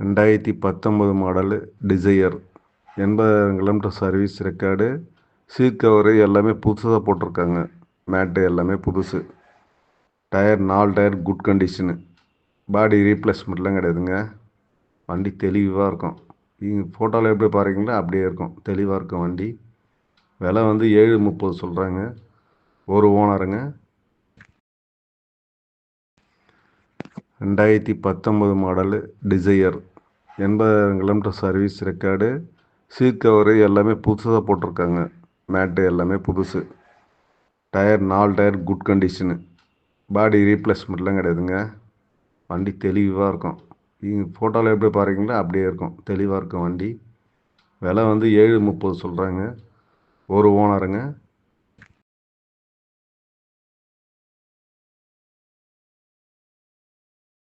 ரெண்டாயிரத்தி பத்தொம்பது model Dzire. எண்பதாயிரம் kilometre service record. Seat cover எல்லாமே புதுசாக போட்டிருக்காங்க. மேட்டு எல்லாமே புதுசு. டயர் நாலு டயர் குட் கண்டிஷனு. பாடி ரீப்ளேஸ்மெண்ட்லாம் கிடையாதுங்க. வண்டி தெளிவாக இருக்கும். நீங்கள் ஃபோட்டோவில் எப்படி பாருங்களோ அப்படியே இருக்கும். தெளிவாக இருக்கும் வண்டி. விலை வந்து ஏழு முப்பது சொல்கிறாங்க ஒரு ஓனருங்க. ரெண்டாயிரத்தி பத்தொம்பது மாடலு டிசையர். எண்பதாயிரம் kilometre service record. Seat cover எல்லாமே புதுசாக போட்டிருக்காங்க. மேட்டு எல்லாமே புதுசு. டயர் நாலு டயர் குட் கண்டிஷனு. பாடி ரீப்ளேஸ்மெண்ட்லாம் கிடையாதுங்க. வண்டி தெளிவாக இருக்கும். நீங்கள் ஃபோட்டோவில் எப்படி பாருங்களோ? அப்படியே இருக்கும். தெளிவாக இருக்கும் வண்டி. விலை வந்து ஏழு முப்பது சொல்கிறாங்க ஒரு ஓனருங்க.